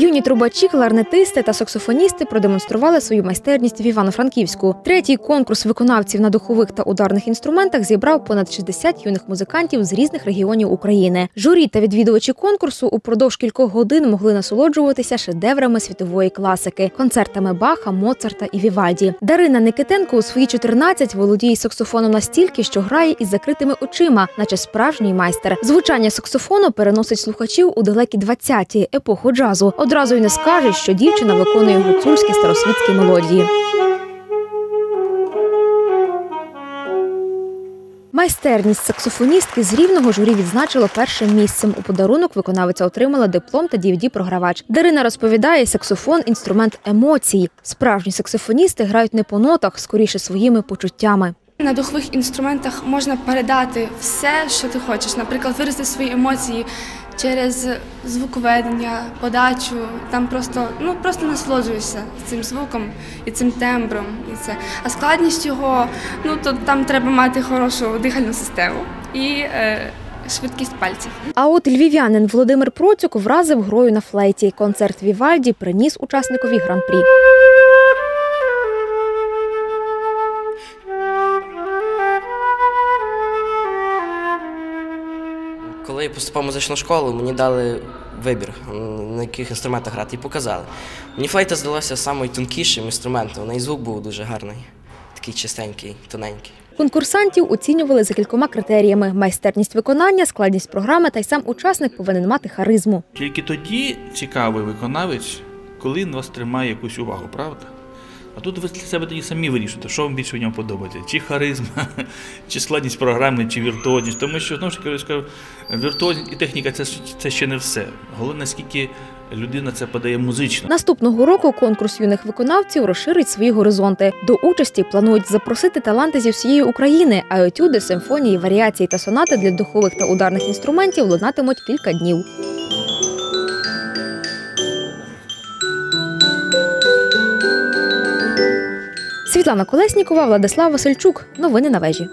Юні трубачі, кларнетисти та саксофоністи продемонстрували свою майстерність в Івано-Франківську. Третій конкурс виконавців на духових та ударних інструментах зібрав понад 60 юних музикантів з різних регіонів України. Журі та відвідувачі конкурсу упродовж кількох годин могли насолоджуватися шедеврами світової класики, концертами Баха, Моцарта і Вівальді. Дарина Никитенко у свої 14 володіє саксофоном настільки, що грає із закритими очима, наче справжній майстер. Звучання саксофону переносить слухачів у далекі 20-ті, епоху джазу. Одразу й не скажеш, що дівчина виконує гуцульські старосвітські мелодії. Майстерність саксофоністки з рівного журі відзначило першим місцем. У подарунок виконавиця отримала диплом та dvd програвач Дарина розповідає, саксофон інструмент емоцій. Справжні саксофоністи грають не по нотах, скоріше своїми почуттями. На духових інструментах можна передати все, що ти хочеш. Наприклад, виразити свої емоції через звуковедення, подачу. Там просто ну просто насолоджуєшся цим звуком і цим тембром. І це. А складність його, ну то там треба мати хорошу дихальну систему і е, швидкість пальців. А от львів'янин Володимир Процюк вразив грою на флейті. Концерт Вівальді приніс учасникові гран-прі. Коли я поступав в музичну школу, мені дали вибір, на яких інструментах грати, і показали. Мені флейта здалася самою тонкішим інструментом, вона і звук був дуже гарний, такий чистенький, тоненький. Конкурсантів оцінювали за кількома критеріями: майстерність виконання, складність програми, та й сам учасник повинен мати харизму. Тільки тоді цікавий виконавець, коли він вас тримає якусь увагу, правда? А тут ви себе тоді самі вирішуєте, що вам більше в ньому подобається. Чи харизма, чи складність програми, чи віртуозність. Тому що, знову ж таки, скажу, віртуозність і техніка це, це ще не все. Головне, наскільки людина це подає музично. Наступного року конкурс юних виконавців розширить свої горизонти. До участі планують запросити таланти зі всієї України, а етюди, симфонії, варіації та сонати для духових та ударних інструментів лунатимуть кілька днів. Світлана Колеснікова, Владислав Васильчук. Новини на вежі.